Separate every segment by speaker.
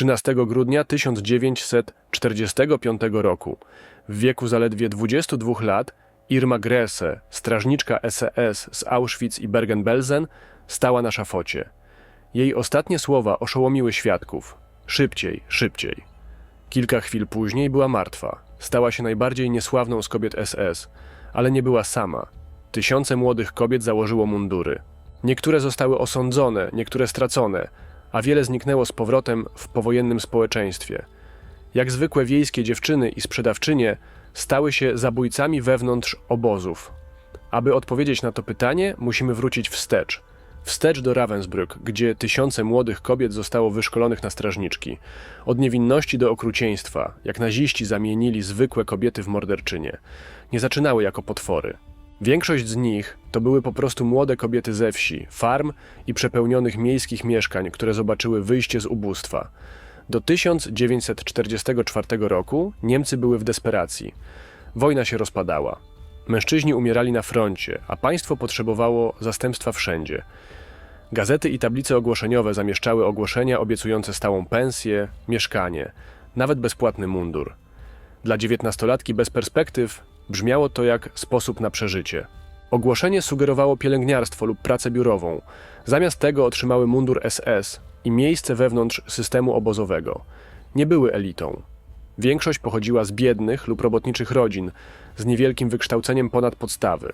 Speaker 1: 13 grudnia 1945 roku, w wieku zaledwie 22 lat, Irma Grese, strażniczka SES z Auschwitz i Bergen-Belsen, stała na szafocie. Jej ostatnie słowa oszołomiły świadków. Szybciej, szybciej. Kilka chwil później była martwa. Stała się najbardziej niesławną z kobiet SS, ale nie była sama. Tysiące młodych kobiet założyło mundury. Niektóre zostały osądzone, niektóre stracone, a wiele zniknęło z powrotem w powojennym społeczeństwie. Jak zwykłe wiejskie dziewczyny i sprzedawczynie stały się zabójcami wewnątrz obozów. Aby odpowiedzieć na to pytanie, musimy wrócić wstecz. Wstecz do Ravensbrück, gdzie tysiące młodych kobiet zostało wyszkolonych na strażniczki. Od niewinności do okrucieństwa, jak naziści zamienili zwykłe kobiety w morderczynie. Nie zaczynały jako potwory. Większość z nich to były po prostu młode kobiety ze wsi, farm i przepełnionych miejskich mieszkań, które zobaczyły wyjście z ubóstwa. Do 1944 roku Niemcy były w desperacji. Wojna się rozpadała. Mężczyźni umierali na froncie, a państwo potrzebowało zastępstwa wszędzie. Gazety i tablice ogłoszeniowe zamieszczały ogłoszenia obiecujące stałą pensję, mieszkanie, nawet bezpłatny mundur. Dla dziewiętnastolatki bez perspektyw brzmiało to jak sposób na przeżycie. Ogłoszenie sugerowało pielęgniarstwo lub pracę biurową. Zamiast tego otrzymały mundur SS i miejsce wewnątrz systemu obozowego. Nie były elitą. Większość pochodziła z biednych lub robotniczych rodzin, z niewielkim wykształceniem ponad podstawy.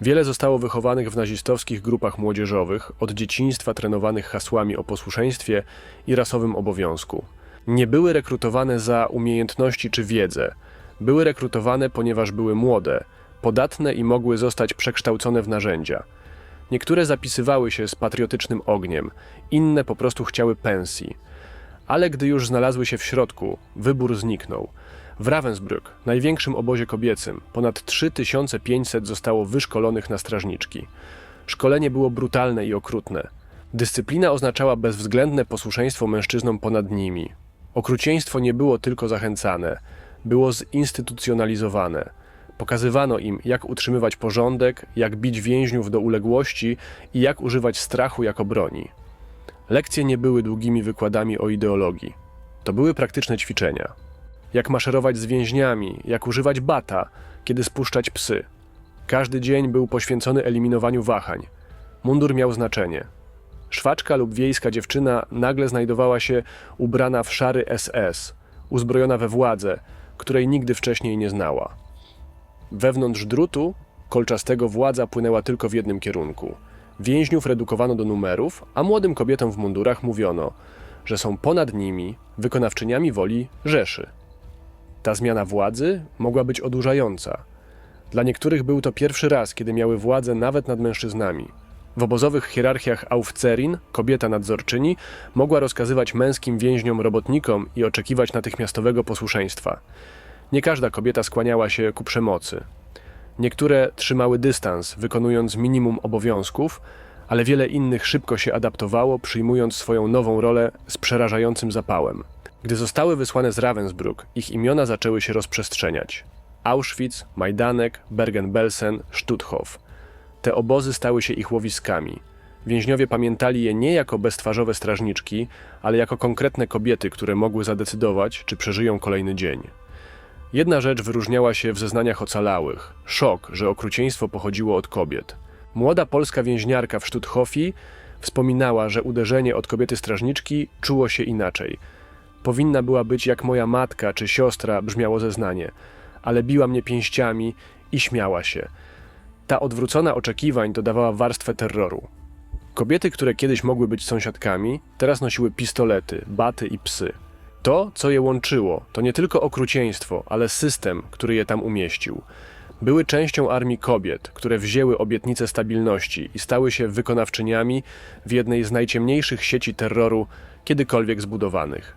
Speaker 1: Wiele zostało wychowanych w nazistowskich grupach młodzieżowych, od dzieciństwa trenowanych hasłami o posłuszeństwie i rasowym obowiązku. Nie były rekrutowane za umiejętności czy wiedzę. Były rekrutowane, ponieważ były młode, podatne i mogły zostać przekształcone w narzędzia. Niektóre zapisywały się z patriotycznym ogniem, inne po prostu chciały pensji. Ale gdy już znalazły się w środku, wybór zniknął. W Ravensbrück, największym obozie kobiecym, ponad 3500 zostało wyszkolonych na strażniczki. Szkolenie było brutalne i okrutne. Dyscyplina oznaczała bezwzględne posłuszeństwo mężczyznom ponad nimi. Okrucieństwo nie było tylko zachęcane, było zinstytucjonalizowane. Pokazywano im, jak utrzymywać porządek, jak bić więźniów do uległości i jak używać strachu jako broni. Lekcje nie były długimi wykładami o ideologii. To były praktyczne ćwiczenia. Jak maszerować z więźniami, jak używać bata, kiedy spuszczać psy. Każdy dzień był poświęcony eliminowaniu wahań. Mundur miał znaczenie. Szwaczka lub wiejska dziewczyna nagle znajdowała się ubrana w szary SS, uzbrojona we władzę, której nigdy wcześniej nie znała. Wewnątrz drutu kolczastego władza płynęła tylko w jednym kierunku. Więźniów redukowano do numerów, a młodym kobietom w mundurach mówiono, że są ponad nimi wykonawczyniami woli Rzeszy. Ta zmiana władzy mogła być odurzająca. Dla niektórych był to pierwszy raz, kiedy miały władzę nawet nad mężczyznami. W obozowych hierarchiach Aufcerin kobieta nadzorczyni mogła rozkazywać męskim więźniom robotnikom i oczekiwać natychmiastowego posłuszeństwa. Nie każda kobieta skłaniała się ku przemocy. Niektóre trzymały dystans, wykonując minimum obowiązków, ale wiele innych szybko się adaptowało, przyjmując swoją nową rolę z przerażającym zapałem. Gdy zostały wysłane z Ravensbrück, ich imiona zaczęły się rozprzestrzeniać. Auschwitz, Majdanek, Bergen-Belsen, Stutthof. Te obozy stały się ich łowiskami. Więźniowie pamiętali je nie jako beztwarzowe strażniczki, ale jako konkretne kobiety, które mogły zadecydować, czy przeżyją kolejny dzień. Jedna rzecz wyróżniała się w zeznaniach ocalałych: szok, że okrucieństwo pochodziło od kobiet. Młoda polska więźniarka w Stutthofii wspominała, że uderzenie od kobiety strażniczki czuło się inaczej. Powinna była być jak moja matka czy siostra, brzmiało zeznanie, ale biła mnie pięściami i śmiała się. Ta odwrócona oczekiwań dodawała warstwę terroru. Kobiety, które kiedyś mogły być sąsiadkami, teraz nosiły pistolety, baty i psy. To, co je łączyło, to nie tylko okrucieństwo, ale system, który je tam umieścił. Były częścią armii kobiet, które wzięły obietnicę stabilności i stały się wykonawczyniami w jednej z najciemniejszych sieci terroru kiedykolwiek zbudowanych.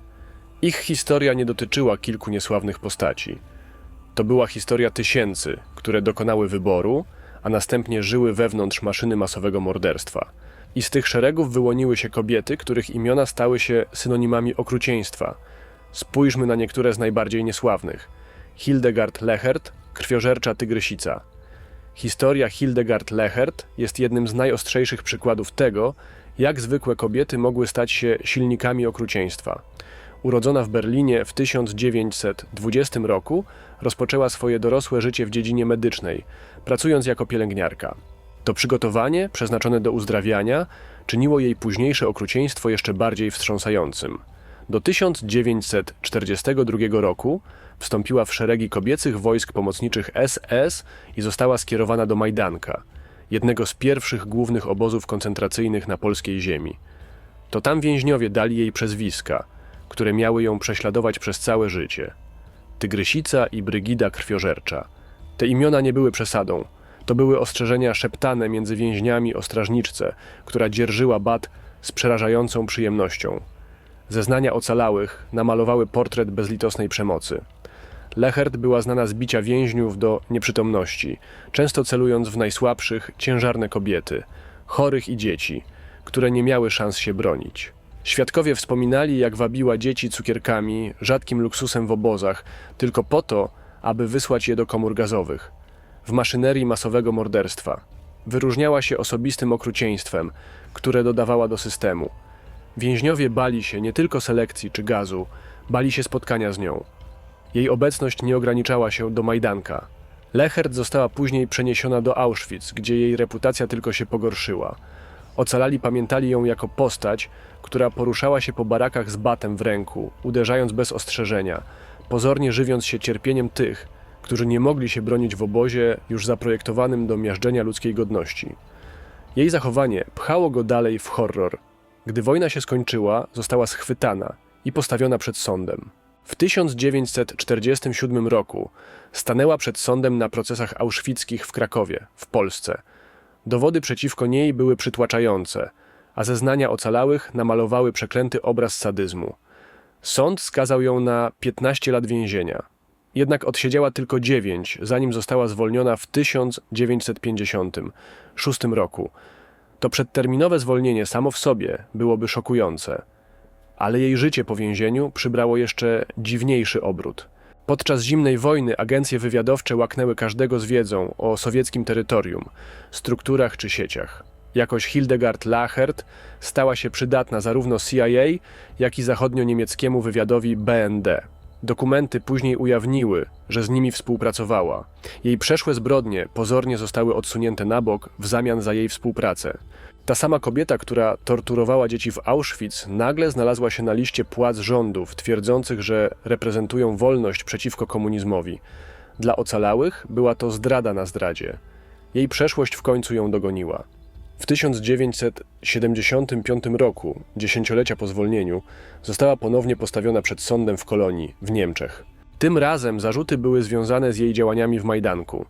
Speaker 1: Ich historia nie dotyczyła kilku niesławnych postaci. To była historia tysięcy, które dokonały wyboru, a następnie żyły wewnątrz maszyny masowego morderstwa. I z tych szeregów wyłoniły się kobiety, których imiona stały się synonimami okrucieństwa. Spójrzmy na niektóre z najbardziej niesławnych. Hildegard Lechert, krwiożercza tygrysica. Historia Hildegard Lechert jest jednym z najostrzejszych przykładów tego, jak zwykłe kobiety mogły stać się silnikami okrucieństwa. Urodzona w Berlinie w 1920 roku, rozpoczęła swoje dorosłe życie w dziedzinie medycznej, pracując jako pielęgniarka. To przygotowanie, przeznaczone do uzdrawiania, czyniło jej późniejsze okrucieństwo jeszcze bardziej wstrząsającym. Do 1942 roku wstąpiła w szeregi kobiecych wojsk pomocniczych SS i została skierowana do Majdanka, jednego z pierwszych głównych obozów koncentracyjnych na polskiej ziemi. To tam więźniowie dali jej przezwiska, które miały ją prześladować przez całe życie. Tygrysica i Brygida Krwiożercza. Te imiona nie były przesadą. To były ostrzeżenia szeptane między więźniami o strażniczce, która dzierżyła bat z przerażającą przyjemnością. Zeznania ocalałych namalowały portret bezlitosnej przemocy. Lechert była znana z bicia więźniów do nieprzytomności, często celując w najsłabszych, ciężarne kobiety, chorych i dzieci, które nie miały szans się bronić. Świadkowie wspominali, jak wabiła dzieci cukierkami, rzadkim luksusem w obozach, tylko po to, aby wysłać je do komór gazowych, w maszynerii masowego morderstwa. Wyróżniała się osobistym okrucieństwem, które dodawała do systemu. Więźniowie bali się nie tylko selekcji czy gazu, bali się spotkania z nią. Jej obecność nie ograniczała się do Majdanka. Lechert została później przeniesiona do Auschwitz, gdzie jej reputacja tylko się pogorszyła. Ocalali pamiętali ją jako postać, która poruszała się po barakach z batem w ręku, uderzając bez ostrzeżenia, pozornie żywiąc się cierpieniem tych, którzy nie mogli się bronić w obozie już zaprojektowanym do miażdżenia ludzkiej godności. Jej zachowanie pchało go dalej w horror. Gdy wojna się skończyła, została schwytana i postawiona przed sądem. W 1947 roku stanęła przed sądem na procesach auschwickich w Krakowie, w Polsce. Dowody przeciwko niej były przytłaczające, a zeznania ocalałych namalowały przeklęty obraz sadyzmu. Sąd skazał ją na 15 lat więzienia. Jednak odsiedziała tylko 9, zanim została zwolniona w 1956 roku. To przedterminowe zwolnienie samo w sobie byłoby szokujące. Ale jej życie po więzieniu przybrało jeszcze dziwniejszy obrót. Podczas zimnej wojny agencje wywiadowcze łaknęły każdego z wiedzą o sowieckim terytorium, strukturach czy sieciach. Jakoś Hildegard Lachert stała się przydatna zarówno CIA, jak i zachodnio-niemieckiemu wywiadowi BND. Dokumenty później ujawniły, że z nimi współpracowała. Jej przeszłe zbrodnie pozornie zostały odsunięte na bok w zamian za jej współpracę. Ta sama kobieta, która torturowała dzieci w Auschwitz, nagle znalazła się na liście płac rządów, twierdzących, że reprezentują wolność przeciwko komunizmowi. Dla ocalałych była to zdrada na zdradzie. Jej przeszłość w końcu ją dogoniła. W 1975 roku, dziesięciolecia po zwolnieniu, została ponownie postawiona przed sądem w Kolonii, w Niemczech. Tym razem zarzuty były związane z jej działaniami w Majdanku.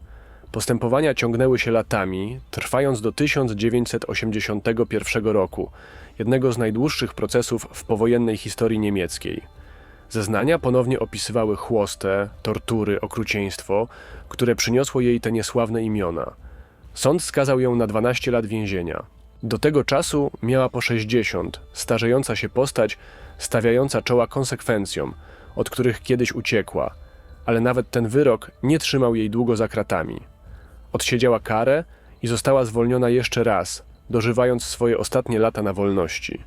Speaker 1: Postępowania ciągnęły się latami, trwając do 1981 roku, jednego z najdłuższych procesów w powojennej historii niemieckiej. Zeznania ponownie opisywały chłostę, tortury, okrucieństwo, które przyniosło jej te niesławne imiona. Sąd skazał ją na 12 lat więzienia. Do tego czasu miała po 60, starzejąca się postać, stawiająca czoła konsekwencjom, od których kiedyś uciekła, ale nawet ten wyrok nie trzymał jej długo za kratami. Odsiedziała karę i została zwolniona jeszcze raz, dożywając swoje ostatnie lata na wolności.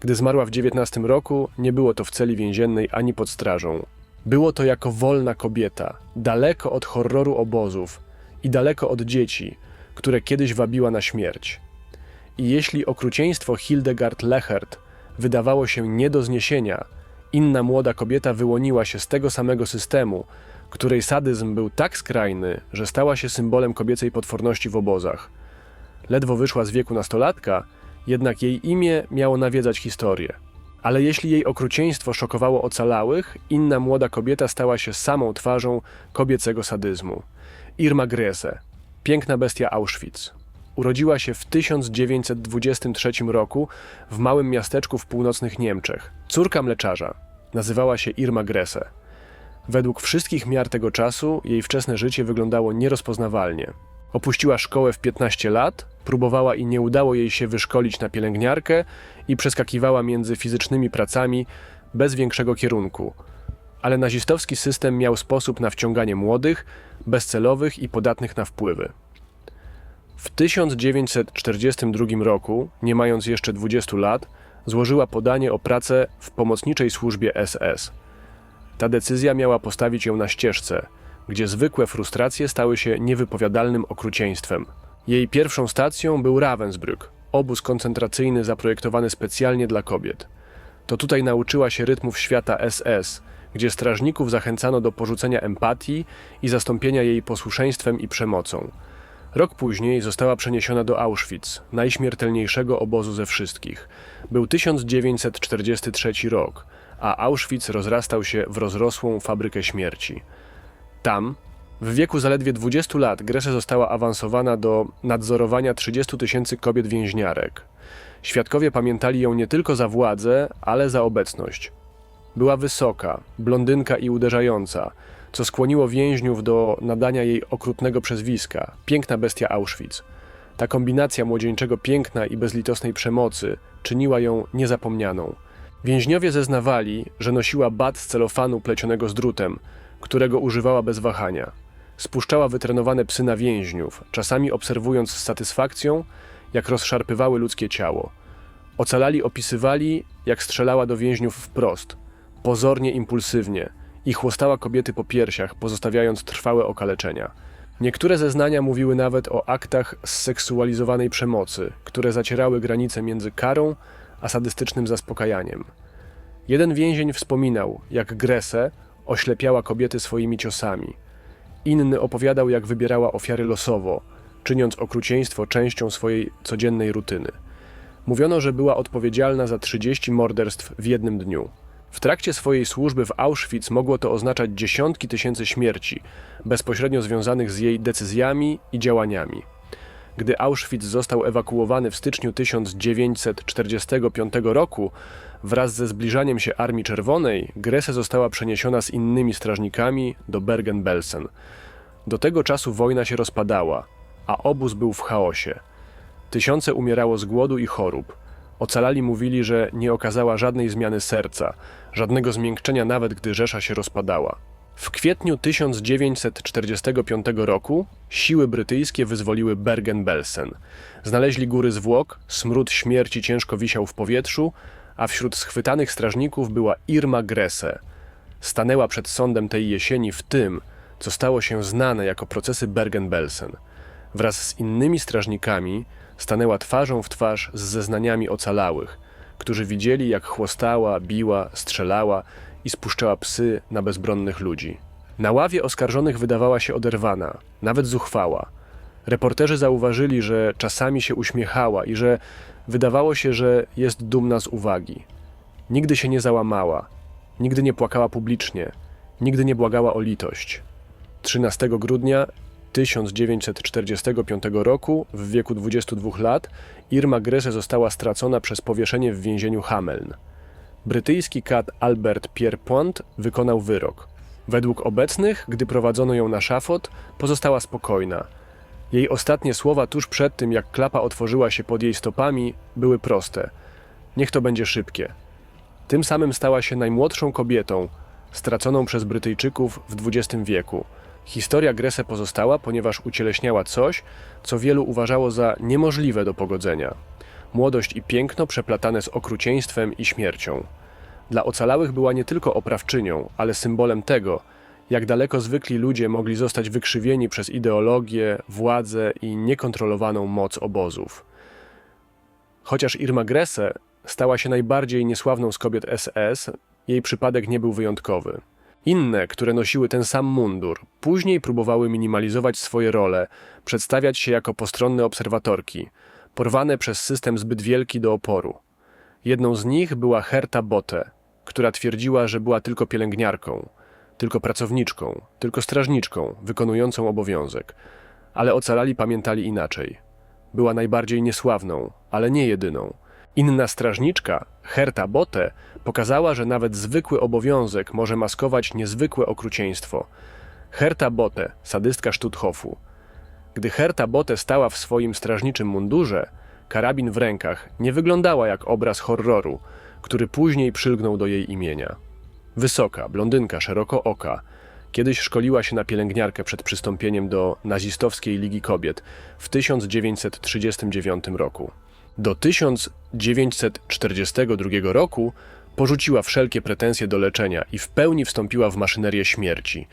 Speaker 1: Gdy zmarła w 19 roku, nie było to w celi więziennej ani pod strażą. Było to jako wolna kobieta, daleko od horroru obozów i daleko od dzieci, które kiedyś wabiła na śmierć. I jeśli okrucieństwo Hildegard Lechert wydawało się nie do zniesienia, inna młoda kobieta wyłoniła się z tego samego systemu, której sadyzm był tak skrajny, że stała się symbolem kobiecej potworności w obozach. Ledwo wyszła z wieku nastolatka, jednak jej imię miało nawiedzać historię. Ale jeśli jej okrucieństwo szokowało ocalałych, inna młoda kobieta stała się samą twarzą kobiecego sadyzmu. Irma Grese, piękna bestia Auschwitz. Urodziła się w 1923 roku w małym miasteczku w północnych Niemczech. Córka mleczarza. Nazywała się Irma Grese. Według wszystkich miar tego czasu jej wczesne życie wyglądało nierozpoznawalnie. Opuściła szkołę w 15 lat, próbowała i nie udało jej się wyszkolić na pielęgniarkę i przeskakiwała między fizycznymi pracami bez większego kierunku. Ale nazistowski system miał sposób na wciąganie młodych, bezcelowych i podatnych na wpływy. W 1942 roku, nie mając jeszcze 20 lat, złożyła podanie o pracę w pomocniczej służbie SS. Ta decyzja miała postawić ją na ścieżce, gdzie zwykłe frustracje stały się niewypowiadalnym okrucieństwem. Jej pierwszą stacją był Ravensbrück, obóz koncentracyjny zaprojektowany specjalnie dla kobiet. To tutaj nauczyła się rytmów świata SS, gdzie strażników zachęcano do porzucenia empatii i zastąpienia jej posłuszeństwem i przemocą. Rok później została przeniesiona do Auschwitz, najśmiertelniejszego obozu ze wszystkich. Był 1943 rok, a Auschwitz rozrastał się w rozrosłą fabrykę śmierci. Tam, w wieku zaledwie 20 lat, Grese została awansowana do nadzorowania 30 tysięcy kobiet więźniarek. Świadkowie pamiętali ją nie tylko za władzę, ale za obecność. Była wysoka, blondynka i uderzająca, co skłoniło więźniów do nadania jej okrutnego przezwiska piękna bestia Auschwitz. Ta kombinacja młodzieńczego piękna i bezlitosnej przemocy czyniła ją niezapomnianą. Więźniowie zeznawali, że nosiła bat z celofanu plecionego z drutem, którego używała bez wahania. Spuszczała wytrenowane psy na więźniów, czasami obserwując z satysfakcją, jak rozszarpywały ludzkie ciało. Ocalali opisywali, jak strzelała do więźniów wprost, pozornie impulsywnie i chłostała kobiety po piersiach, pozostawiając trwałe okaleczenia. Niektóre zeznania mówiły nawet o aktach zseksualizowanej przemocy, które zacierały granice między karą a sadystycznym zaspokajaniem. Jeden więzień wspominał, jak Gresę oślepiała kobiety swoimi ciosami. Inny opowiadał, jak wybierała ofiary losowo, czyniąc okrucieństwo częścią swojej codziennej rutyny. Mówiono, że była odpowiedzialna za 30 morderstw w jednym dniu. W trakcie swojej służby w Auschwitz mogło to oznaczać dziesiątki tysięcy śmierci, bezpośrednio związanych z jej decyzjami i działaniami. Gdy Auschwitz został ewakuowany w styczniu 1945 roku, wraz ze zbliżaniem się Armii Czerwonej, Grese została przeniesiona z innymi strażnikami do Bergen-Belsen. Do tego czasu wojna się rozpadała, a obóz był w chaosie. Tysiące umierało z głodu i chorób. Ocalali mówili, że nie okazała żadnej zmiany serca, żadnego zmiękczenia nawet gdy Rzesza się rozpadała. W kwietniu 1945 roku siły brytyjskie wyzwoliły Bergen-Belsen. Znaleźli góry zwłok, smród śmierci ciężko wisiał w powietrzu, a wśród schwytanych strażników była Irma Grese. Stanęła przed sądem tej jesieni w tym, co stało się znane jako procesy Bergen-Belsen. Wraz z innymi strażnikami stanęła twarzą w twarz z zeznaniami ocalałych, którzy widzieli, jak chłostała, biła, strzelała i spuszczała psy na bezbronnych ludzi. Na ławie oskarżonych wydawała się oderwana, nawet zuchwała. Reporterzy zauważyli, że czasami się uśmiechała i że wydawało się, że jest dumna z uwagi. Nigdy się nie załamała, nigdy nie płakała publicznie, nigdy nie błagała o litość. 13 grudnia 1945 roku, w wieku 22 lat, Irma Grese została stracona przez powieszenie w więzieniu Hameln. Brytyjski kat Albert Pierpont wykonał wyrok. Według obecnych, gdy prowadzono ją na szafot, pozostała spokojna. Jej ostatnie słowa tuż przed tym, jak klapa otworzyła się pod jej stopami, były proste. Niech to będzie szybkie. Tym samym stała się najmłodszą kobietą, straconą przez Brytyjczyków w XX wieku. Historia Grese pozostała, ponieważ ucieleśniała coś, co wielu uważało za niemożliwe do pogodzenia. Młodość i piękno przeplatane z okrucieństwem i śmiercią. Dla ocalałych była nie tylko oprawczynią, ale symbolem tego, jak daleko zwykli ludzie mogli zostać wykrzywieni przez ideologię, władzę i niekontrolowaną moc obozów. Chociaż Irma Grese stała się najbardziej niesławną z kobiet SS, jej przypadek nie był wyjątkowy. Inne, które nosiły ten sam mundur, później próbowały minimalizować swoje role, przedstawiać się jako postronne obserwatorki, porwane przez system zbyt wielki do oporu. Jedną z nich była Herta Botte, która twierdziła, że była tylko pielęgniarką, tylko pracowniczką, tylko strażniczką, wykonującą obowiązek. Ale ocalali pamiętali inaczej. Była najbardziej niesławną, ale nie jedyną. Inna strażniczka, Herta Botte, pokazała, że nawet zwykły obowiązek może maskować niezwykłe okrucieństwo. Herta Botte, sadystka Stuthofu. Gdy Herta Botte stała w swoim strażniczym mundurze, karabin w rękach, nie wyglądała jak obraz horroru, który później przylgnął do jej imienia. Wysoka, blondynka, szeroko oka, kiedyś szkoliła się na pielęgniarkę przed przystąpieniem do nazistowskiej Ligi Kobiet w 1939 roku. Do 1942 roku porzuciła wszelkie pretensje do leczenia i w pełni wstąpiła w maszynerię śmierci.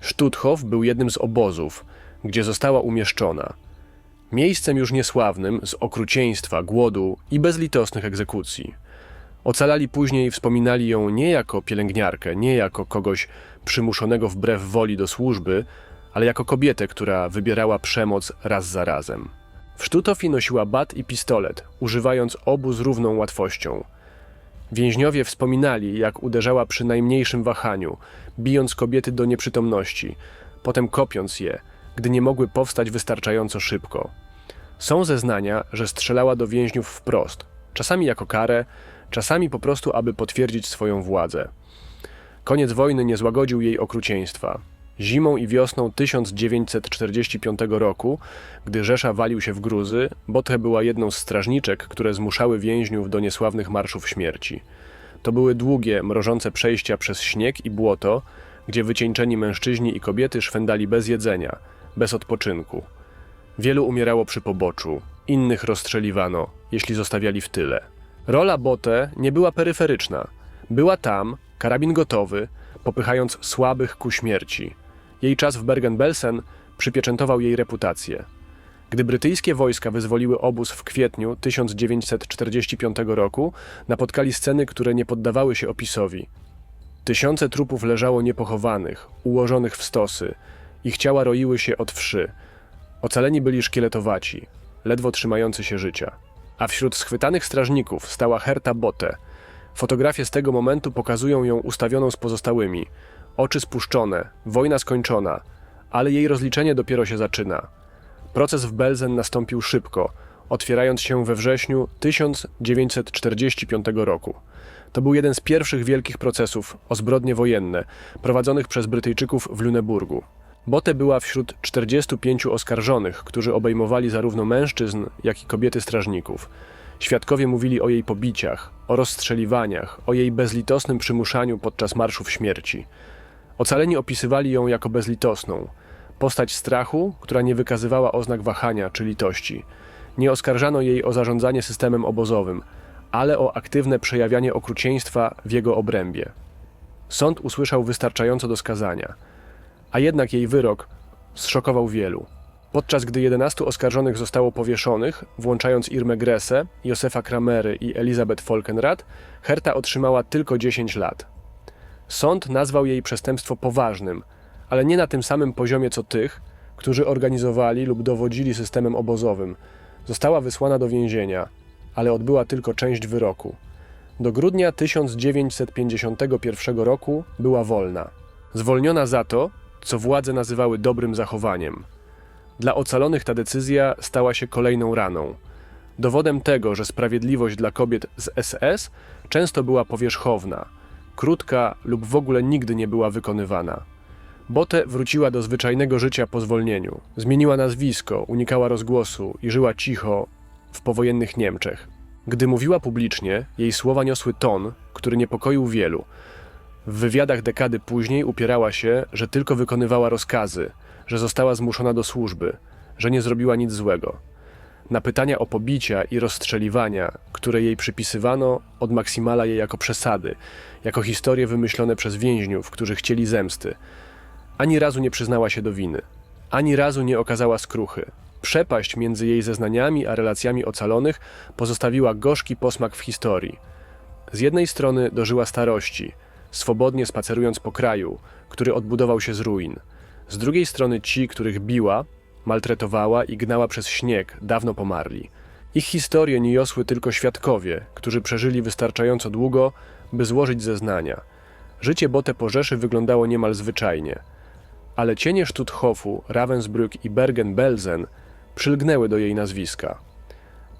Speaker 1: Stutthof był jednym z obozów, gdzie została umieszczona. Miejscem już niesławnym z okrucieństwa, głodu i bezlitosnych egzekucji. Ocalali później wspominali ją nie jako pielęgniarkę, nie jako kogoś przymuszonego wbrew woli do służby, ale jako kobietę, która wybierała przemoc raz za razem. W Sztutofi nosiła bat i pistolet, używając obu z równą łatwością. Więźniowie wspominali, jak uderzała przy najmniejszym wahaniu, bijąc kobiety do nieprzytomności, potem kopiąc je, gdy nie mogły powstać wystarczająco szybko. Są zeznania, że strzelała do więźniów wprost, czasami jako karę, czasami po prostu, aby potwierdzić swoją władzę. Koniec wojny nie złagodził jej okrucieństwa. Zimą i wiosną 1945 roku, gdy Rzesza walił się w gruzy, Bothe była jedną z strażniczek, które zmuszały więźniów do niesławnych marszów śmierci. To były długie, mrożące przejścia przez śnieg i błoto, gdzie wycieńczeni mężczyźni i kobiety szwendali bez jedzenia, bez odpoczynku. Wielu umierało przy poboczu, innych rozstrzeliwano, jeśli zostawiali w tyle. Rola Bote nie była peryferyczna. Była tam, karabin gotowy, popychając słabych ku śmierci. Jej czas w Bergen-Belsen przypieczętował jej reputację. Gdy brytyjskie wojska wyzwoliły obóz w kwietniu 1945 roku, napotkali sceny, które nie poddawały się opisowi. Tysiące trupów leżało niepochowanych, ułożonych w stosy. Ich ciała roiły się od wszy. Ocaleni byli szkieletowaci, ledwo trzymający się życia. A wśród schwytanych strażników stała Herta Bote. Fotografie z tego momentu pokazują ją ustawioną z pozostałymi. Oczy spuszczone, wojna skończona, ale jej rozliczenie dopiero się zaczyna. Proces w Belzen nastąpił szybko, otwierając się we wrześniu 1945 roku. To był jeden z pierwszych wielkich procesów o zbrodnie wojenne prowadzonych przez Brytyjczyków w Lüneburgu. Bote była wśród 45 oskarżonych, którzy obejmowali zarówno mężczyzn, jak i kobiety strażników. Świadkowie mówili o jej pobiciach, o rozstrzeliwaniach, o jej bezlitosnym przymuszaniu podczas marszów śmierci. Ocaleni opisywali ją jako bezlitosną, postać strachu, która nie wykazywała oznak wahania czy litości. Nie oskarżano jej o zarządzanie systemem obozowym, ale o aktywne przejawianie okrucieństwa w jego obrębie. Sąd usłyszał wystarczająco do skazania, a jednak jej wyrok zszokował wielu. Podczas gdy 11 oskarżonych zostało powieszonych, włączając Irmę Gresse, Josefa Kramery i Elizabeth Folkenrad, Herta otrzymała tylko 10 lat. Sąd nazwał jej przestępstwo poważnym, ale nie na tym samym poziomie co tych, którzy organizowali lub dowodzili systemem obozowym. Została wysłana do więzienia, ale odbyła tylko część wyroku. Do grudnia 1951 roku była wolna. Zwolniona za to, co władze nazywały dobrym zachowaniem. Dla ocalonych ta decyzja stała się kolejną raną. Dowodem tego, że sprawiedliwość dla kobiet z SS często była powierzchowna, krótka lub w ogóle nigdy nie była wykonywana. Bote wróciła do zwyczajnego życia po zwolnieniu. Zmieniła nazwisko, unikała rozgłosu i żyła cicho w powojennych Niemczech. Gdy mówiła publicznie, jej słowa niosły ton, który niepokoił wielu. W wywiadach dekady później upierała się, że tylko wykonywała rozkazy, że została zmuszona do służby, że nie zrobiła nic złego. Na pytania o pobicia i rozstrzeliwania, które jej przypisywano, od Maksimala je jako przesady, jako historie wymyślone przez więźniów, którzy chcieli zemsty. Ani razu nie przyznała się do winy, ani razu nie okazała skruchy. Przepaść między jej zeznaniami a relacjami ocalonych pozostawiła gorzki posmak w historii. Z jednej strony dożyła starości, swobodnie spacerując po kraju, który odbudował się z ruin. Z drugiej strony ci, których biła, maltretowała i gnała przez śnieg, dawno pomarli. Ich historie niosły tylko świadkowie, którzy przeżyli wystarczająco długo, by złożyć zeznania. Życie Bote po Rzeszy wyglądało niemal zwyczajnie. Ale cienie Stutthofu, Ravensbrück i Bergen-Belsen przylgnęły do jej nazwiska.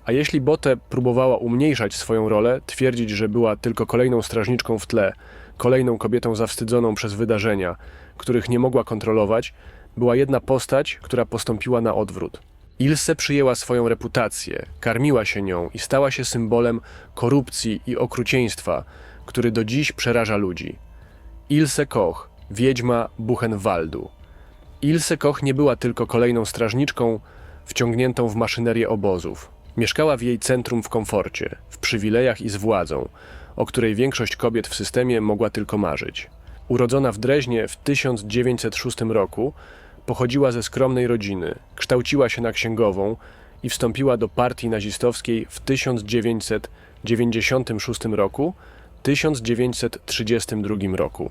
Speaker 1: A jeśli Bote próbowała umniejszać swoją rolę, twierdzić, że była tylko kolejną strażniczką w tle, kolejną kobietą zawstydzoną przez wydarzenia, których nie mogła kontrolować, była jedna postać, która postąpiła na odwrót. Ilse przyjęła swoją reputację, karmiła się nią i stała się symbolem korupcji i okrucieństwa, który do dziś przeraża ludzi. Ilse Koch, wiedźma Buchenwaldu. Ilse Koch nie była tylko kolejną strażniczką wciągniętą w maszynerię obozów. Mieszkała w jej centrum w komforcie, w przywilejach i z władzą, o której większość kobiet w systemie mogła tylko marzyć. Urodzona w Dreźnie w 1906 roku, pochodziła ze skromnej rodziny, kształciła się na księgową i wstąpiła do partii nazistowskiej w 1996 roku, 1932 roku.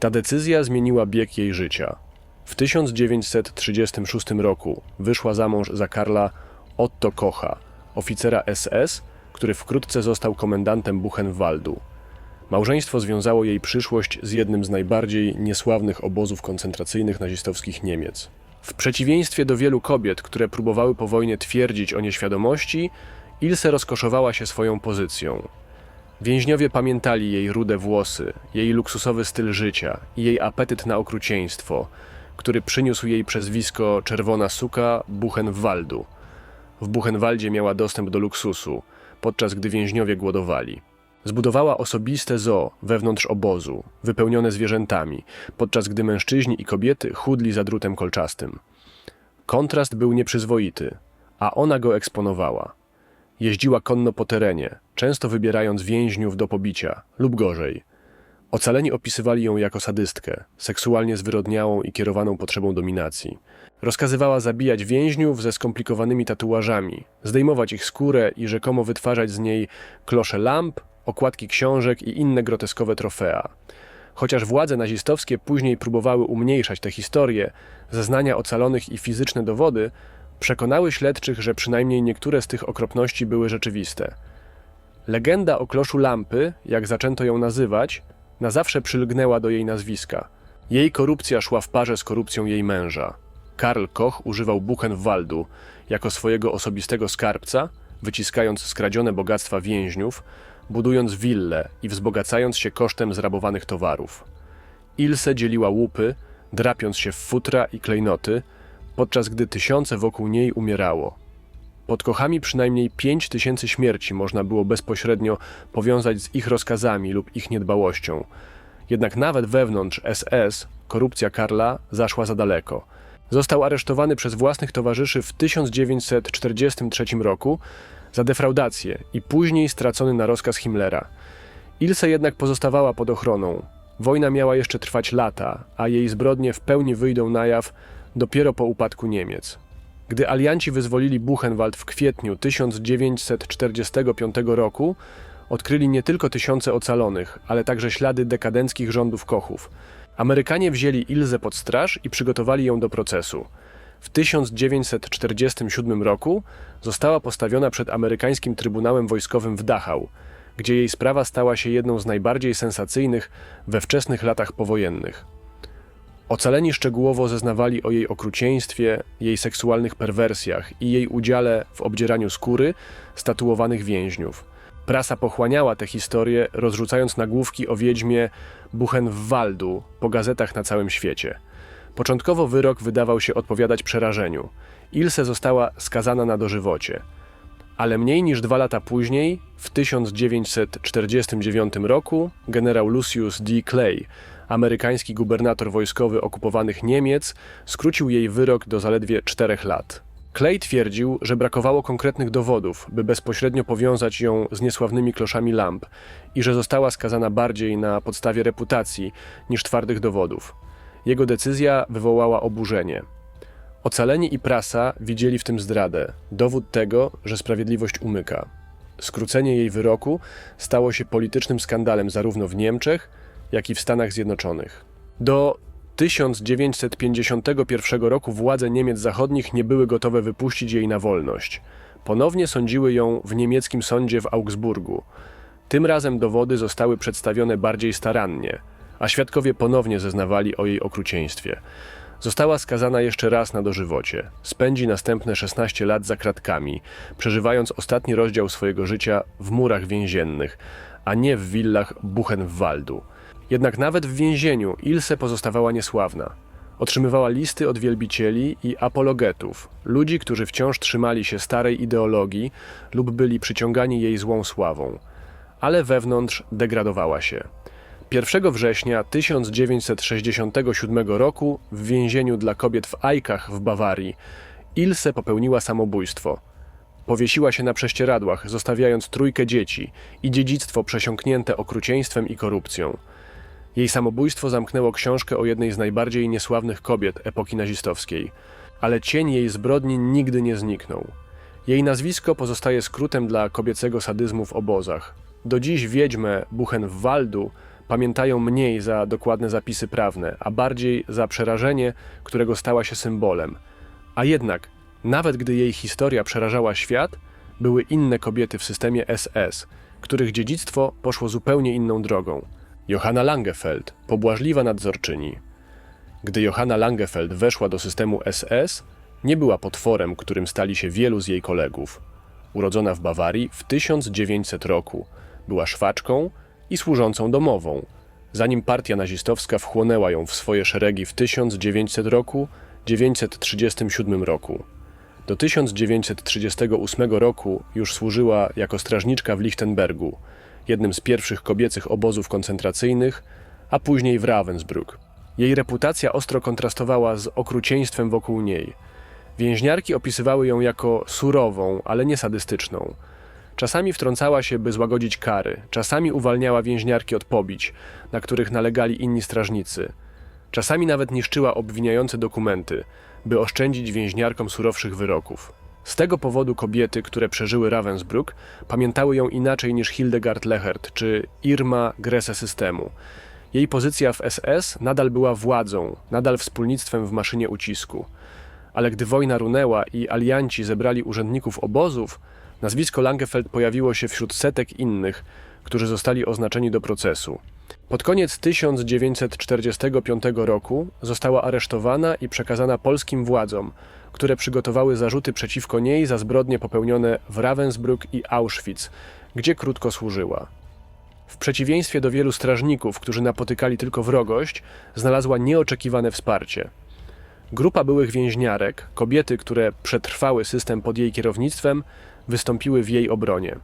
Speaker 1: Ta decyzja zmieniła bieg jej życia. W 1936 roku wyszła za mąż za Karla Otto Kocha, oficera SS, który wkrótce został komendantem Buchenwaldu. Małżeństwo związało jej przyszłość z jednym z najbardziej niesławnych obozów koncentracyjnych nazistowskich Niemiec. W przeciwieństwie do wielu kobiet, które próbowały po wojnie twierdzić o nieświadomości, Ilse rozkoszowała się swoją pozycją. Więźniowie pamiętali jej rude włosy, jej luksusowy styl życia i jej apetyt na okrucieństwo, który przyniósł jej przezwisko Czerwona Suka Buchenwaldu. W Buchenwaldzie miała dostęp do luksusu, podczas gdy więźniowie głodowali. Zbudowała osobiste zoo wewnątrz obozu, wypełnione zwierzętami, podczas gdy mężczyźni i kobiety chudli za drutem kolczastym. Kontrast był nieprzyzwoity, a ona go eksponowała. Jeździła konno po terenie, często wybierając więźniów do pobicia, lub gorzej. Ocaleni opisywali ją jako sadystkę, seksualnie zwyrodniałą i kierowaną potrzebą dominacji. Rozkazywała zabijać więźniów ze skomplikowanymi tatuażami, zdejmować ich skórę i rzekomo wytwarzać z niej klosze lamp, okładki książek i inne groteskowe trofea. Chociaż władze nazistowskie później próbowały umniejszać te historie, zeznania ocalonych i fizyczne dowody przekonały śledczych, że przynajmniej niektóre z tych okropności były rzeczywiste. Legenda o kloszu lampy, jak zaczęto ją nazywać, na zawsze przylgnęła do jej nazwiska. Jej korupcja szła w parze z korupcją jej męża. Karl Koch używał Buchenwaldu jako swojego osobistego skarbca, wyciskając skradzione bogactwa więźniów, budując wille i wzbogacając się kosztem zrabowanych towarów. Ilse dzieliła łupy, drapiąc się w futra i klejnoty, podczas gdy tysiące wokół niej umierało. Pod kochami przynajmniej pięć tysięcy śmierci można było bezpośrednio powiązać z ich rozkazami lub ich niedbałością. Jednak nawet wewnątrz SS korupcja Karla zaszła za daleko. Został aresztowany przez własnych towarzyszy w 1943 roku za defraudację i później stracony na rozkaz Himmlera. Ilse jednak pozostawała pod ochroną. Wojna miała jeszcze trwać lata, a jej zbrodnie w pełni wyjdą na jaw dopiero po upadku Niemiec. Gdy alianci wyzwolili Buchenwald w kwietniu 1945 roku, odkryli nie tylko tysiące ocalonych, ale także ślady dekadenckich rządów Kochów. Amerykanie wzięli Ilzę pod straż i przygotowali ją do procesu. W 1947 roku została postawiona przed amerykańskim Trybunałem Wojskowym w Dachau, gdzie jej sprawa stała się jedną z najbardziej sensacyjnych we wczesnych latach powojennych. Ocaleni szczegółowo zeznawali o jej okrucieństwie, jej seksualnych perwersjach i jej udziale w obdzieraniu skóry statuowanych więźniów. Prasa pochłaniała te historie, rozrzucając nagłówki o wiedźmie Buchenwaldu po gazetach na całym świecie. Początkowo wyrok wydawał się odpowiadać przerażeniu. Ilse została skazana na dożywocie. Ale mniej niż dwa lata później, w 1949 roku, generał Lucius D. Clay, amerykański gubernator wojskowy okupowanych Niemiec, skrócił jej wyrok do zaledwie czterech lat. Clay twierdził, że brakowało konkretnych dowodów, by bezpośrednio powiązać ją z niesławnymi kloszami lamp i że została skazana bardziej na podstawie reputacji niż twardych dowodów. Jego decyzja wywołała oburzenie. Ocaleni i prasa widzieli w tym zdradę, dowód tego, że sprawiedliwość umyka. Skrócenie jej wyroku stało się politycznym skandalem zarówno w Niemczech, jak i w Stanach Zjednoczonych. Do 1951 roku władze Niemiec Zachodnich nie były gotowe wypuścić jej na wolność. Ponownie sądziły ją w niemieckim sądzie w Augsburgu. Tym razem dowody zostały przedstawione bardziej starannie, a świadkowie ponownie zeznawali o jej okrucieństwie. Została skazana jeszcze raz na dożywocie. Spędzi następne 16 lat za kratkami, przeżywając ostatni rozdział swojego życia w murach więziennych, a nie w willach Buchenwaldu. Jednak nawet w więzieniu Ilse pozostawała niesławna. Otrzymywała listy od wielbicieli i apologetów, ludzi, którzy wciąż trzymali się starej ideologii lub byli przyciągani jej złą sławą. Ale wewnątrz degradowała się. 1 września 1967 roku w więzieniu dla kobiet w Ajkach w Bawarii Ilse popełniła samobójstwo. Powiesiła się na prześcieradłach, zostawiając trójkę dzieci i dziedzictwo przesiąknięte okrucieństwem i korupcją. Jej samobójstwo zamknęło książkę o jednej z najbardziej niesławnych kobiet epoki nazistowskiej, ale cień jej zbrodni nigdy nie zniknął. Jej nazwisko pozostaje skrótem dla kobiecego sadyzmu w obozach. Do dziś wiedźmę Buchenwaldu pamiętają mniej za dokładne zapisy prawne, a bardziej za przerażenie, którego stała się symbolem. A jednak, nawet gdy jej historia przerażała świat, były inne kobiety w systemie SS, których dziedzictwo poszło zupełnie inną drogą. Johanna Langefeld, pobłażliwa nadzorczyni. Gdy Johanna Langefeld weszła do systemu SS, nie była potworem, którym stali się wielu z jej kolegów. Urodzona w Bawarii w 1900 roku, była szwaczką i służącą domową. Zanim partia nazistowska wchłonęła ją w swoje szeregi w 1900 roku, 937 roku. Do 1938 roku już służyła jako strażniczka w Lichtenbergu, jednym z pierwszych kobiecych obozów koncentracyjnych, a później w Ravensbrück. Jej reputacja ostro kontrastowała z okrucieństwem wokół niej. Więźniarki opisywały ją jako surową, ale nie sadystyczną. Czasami wtrącała się, by złagodzić kary, czasami uwalniała więźniarki od pobić, na których nalegali inni strażnicy. Czasami nawet niszczyła obwiniające dokumenty, by oszczędzić więźniarkom surowszych wyroków. Z tego powodu kobiety, które przeżyły Ravensbrück, pamiętały ją inaczej niż Hildegard Lechert czy Irma Gresse systemu. Jej pozycja w SS nadal była władzą, nadal wspólnictwem w maszynie ucisku. Ale gdy wojna runęła i alianci zebrali urzędników obozów, nazwisko Langefeld pojawiło się wśród setek innych, którzy zostali oznaczeni do procesu. Pod koniec 1945 roku została aresztowana i przekazana polskim władzom, które przygotowały zarzuty przeciwko niej za zbrodnie popełnione w Ravensbrück i Auschwitz, gdzie krótko służyła. W przeciwieństwie do wielu strażników, którzy napotykali tylko wrogość, znalazła nieoczekiwane wsparcie. Grupa byłych więźniarek, kobiety, które przetrwały system pod jej kierownictwem, wystąpiły w jej obronie.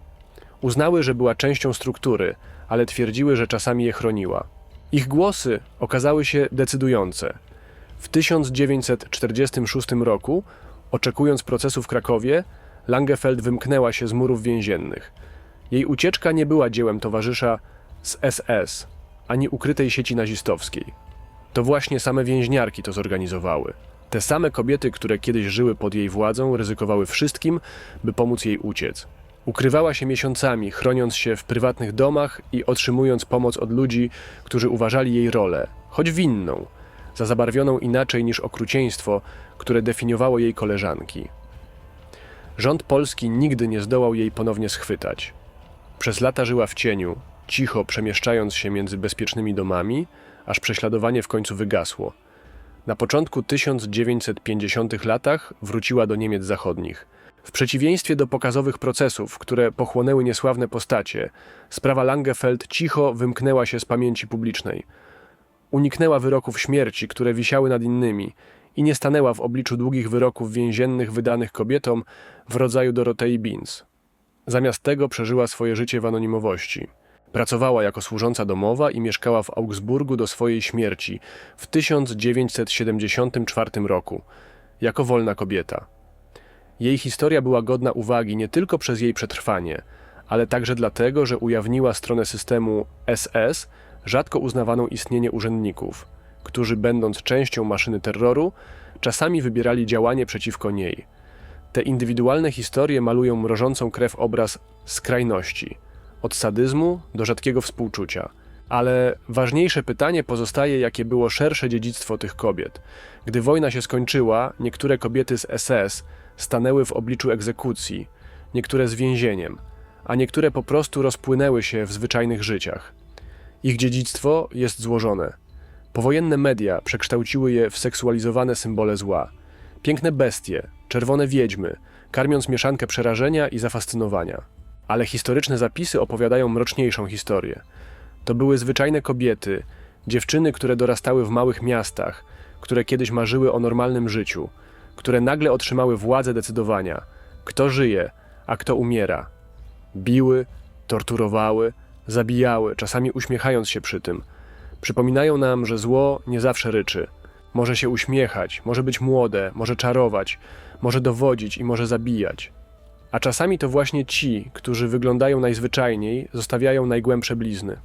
Speaker 1: Uznały, że była częścią struktury, ale twierdziły, że czasami je chroniła. Ich głosy okazały się decydujące. W 1946 roku, oczekując procesu w Krakowie, Langefeld wymknęła się z murów więziennych. Jej ucieczka nie była dziełem towarzysza z SS, ani ukrytej sieci nazistowskiej. To właśnie same więźniarki to zorganizowały. Te same kobiety, które kiedyś żyły pod jej władzą, ryzykowały wszystkim, by pomóc jej uciec. Ukrywała się miesiącami, chroniąc się w prywatnych domach i otrzymując pomoc od ludzi, którzy uważali jej rolę, choć winną, za zabarwioną inaczej niż okrucieństwo, które definiowało jej koleżanki. Rząd polski nigdy nie zdołał jej ponownie schwytać. Przez lata żyła w cieniu, cicho przemieszczając się między bezpiecznymi domami, aż prześladowanie w końcu wygasło. Na początku 1950 latach wróciła do Niemiec Zachodnich. W przeciwieństwie do pokazowych procesów, które pochłonęły niesławne postacie, sprawa Langefeld cicho wymknęła się z pamięci publicznej. Uniknęła wyroków śmierci, które wisiały nad innymi, i nie stanęła w obliczu długich wyroków więziennych wydanych kobietom w rodzaju Dorotei Beans. Zamiast tego przeżyła swoje życie w anonimowości. Pracowała jako służąca domowa i mieszkała w Augsburgu do swojej śmierci w 1974 roku, jako wolna kobieta. Jej historia była godna uwagi nie tylko przez jej przetrwanie, ale także dlatego, że ujawniła stronę systemu SS, rzadko uznawaną istnienie urzędników, którzy, będąc częścią maszyny terroru, czasami wybierali działanie przeciwko niej. Te indywidualne historie malują mrożącą krew obraz skrajności, od sadyzmu do rzadkiego współczucia. Ale ważniejsze pytanie pozostaje, jakie było szersze dziedzictwo tych kobiet. Gdy wojna się skończyła, niektóre kobiety z SS stanęły w obliczu egzekucji, niektóre z więzieniem, a niektóre po prostu rozpłynęły się w zwyczajnych życiach. Ich dziedzictwo jest złożone. Powojenne media przekształciły je w seksualizowane symbole zła. Piękne bestie, czerwone wiedźmy, karmiąc mieszankę przerażenia i zafascynowania. Ale historyczne zapisy opowiadają mroczniejszą historię. To były zwyczajne kobiety, dziewczyny, które dorastały w małych miastach, które kiedyś marzyły o normalnym życiu, które nagle otrzymały władzę decydowania, kto żyje, a kto umiera. Biły, torturowały, zabijały, czasami uśmiechając się przy tym. Przypominają nam, że zło nie zawsze ryczy. Może się uśmiechać, może być młode, może czarować, może dowodzić i może zabijać. A czasami to właśnie ci, którzy wyglądają najzwyczajniej, zostawiają najgłębsze blizny.